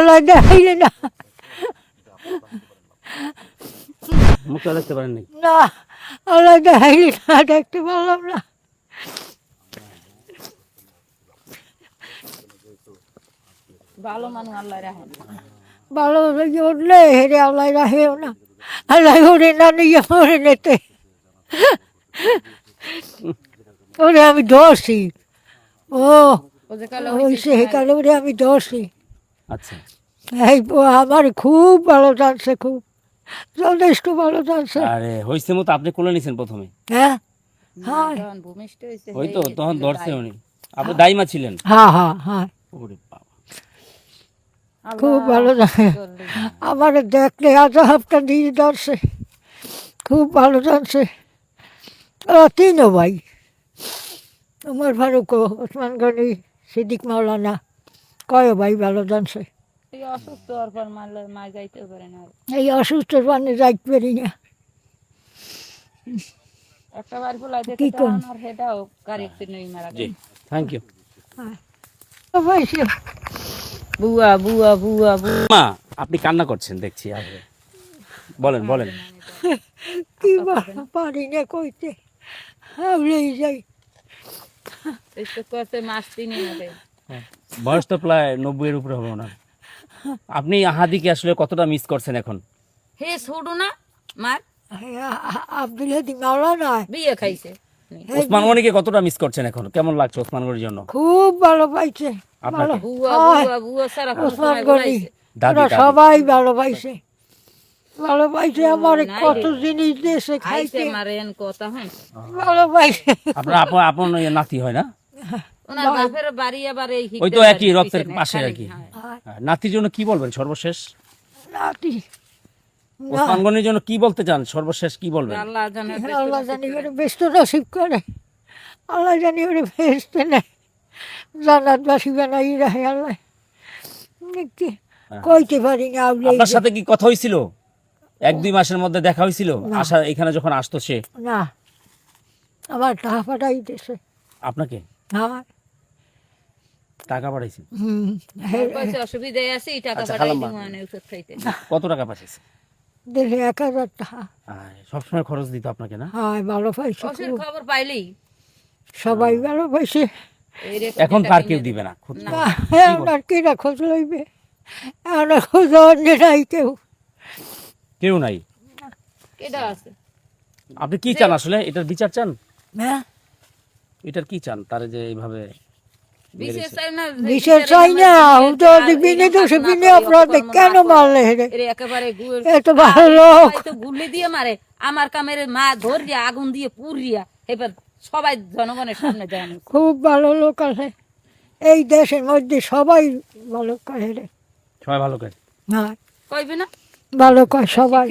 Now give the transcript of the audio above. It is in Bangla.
আল্লাহ দেখাইলে না। পারেন না আল্লাহ দেখাইলে না দেখতে পারলাম না। ভালো মানুষ আল্লাহ রাখেন ভালো লেগে হেরে আল্লাহ রাখেও না। আল্লাহ ওরে না নিয়ে মরে নেতে ওরে আমি দোষী। ও ও যে কালো ওরে আমি দোষী। আচ্ছা। এই আমার খুব ভালো জানছে খুব যথেষ্ট ভালো জানছে আরে হয়েছে মতো আপনি কোলে নিছেন প্রথমে। হ্যাঁ? হ্যাঁ। ভূমিষ্ঠ হয়েছে ওই তো তখন ধরছে উনি। আপনি দাইমা ছিলেন। হ্যাঁ হ্যাঁ হ্যাঁ। ওরে বাবা। খুব ভালো জানে আমার দেখলে আজাহাবটা দিয়ে ধরছে খুব ভালো জানছে তিনও ভাই। তোমার ফারুক ওসমান গনি সিদ্দিক মাওলানা। কয় ভাই ভালো জানছে? এই অসুস্থ হওয়ার পর মারলে মা যাইতে পারে না এই অসুস্থ মানে যাইতে পারি না। একটা বার ফুলাই কি দেখে করুন? সেটাও গাড়ি নেই মারা জি থ্যাংক ইউ সবাই সে বুয়া বুয়া বুয়া বুয়া। মা আপনি কান্না করছেন দেখছি আগে বলেন বলেন। কি বা- পারি না কইতে। হাবলেই যাই। এই তো করতে মাস বয়স তো প্রায় নব্বইয়ের উপরে হবে ওনার আপনি আহাদিকে আসলে কতটা মিস করছেন এখন? হে ছুটু না মার। আব্দুল হাদি মাওলানা বিয়ে খাইছে। ওসমান গনিকে কতটা মিস করছেন এখন? কেমন লাগছে ওসমান গনির জন্য? খুব ভালো পাইছে। হয়। ওসমান গনি। সবাই ভালো পাইছে। ভালো পাইছে আমার কত জিনিস দিয়েছে মারেন কথা ভালো পাইছে। আপনার আপন আপন নাতি হয় না? ওনার বাপের বাড়ি আবার এই ওই তো একই রক্তের পাশে আর কি হ্যাঁ। হ্যাঁ, নাতির জন্য কি বলবেন সর্বশেষ? নাতি। না ওসমান জন্য কি বলতে চান? সর্বশেষ কি বলবেন? আল্লাহ জানে আল্লাহ জানি ওরে ব্যস্ত নসিব করে। আল্লাহ জানি ব্যস্ত নেয় জান্নাত বাসি বানাই রাখে আল্লাহ। কি কইতে পারি না আপনার সাথে কি কথা হয়েছিল এক দুই মাসের মধ্যে দেখা হয়েছিল আসা এখানে যখন আসতো সে? না। আমার টাকা পাঠাই দিয়েছে আপনাকে? হ্যাঁ। টাকা পাঠাইছে? হুম। আছে এই টাকা আচ্ছা, কত টাকা পাঠিয়েছে দিলে এক হাজার টাকা সবসময় খরচ দিত আপনাকে না? হ্যাঁ ভালো পাইছে খবর পাইলেই। সবাই ভালো পাইছে। এখন কার কেউ দিবে না খুব না এখন আর কিনা খোঁজ লইবে? এখন খোঁজ নাই কেউ। কেউ নাই? কেডা আছে? আপনি কি চান আসলে? এটার বিচার চান? হ্যাঁ। এটার কি চান? তার যে এইভাবে বিশেষ চাই না বিশেষ চাই না হুদো দিবিনে তো অপরাধ কেন মারলে হেরে একেবারে এত ভালো লোক। গুলি দিয়ে মারে। আমার কামের মা ধরিয়া আগুন দিয়ে পুরিয়া এবার সবাই জনগণের সামনে খুব ভালো লোক আছে। এই দেশের মধ্যে সবাই ভালো কয় রে। সবাই ভালো করে হ্যাঁ। কইবে না? ভালো কয় সবাই।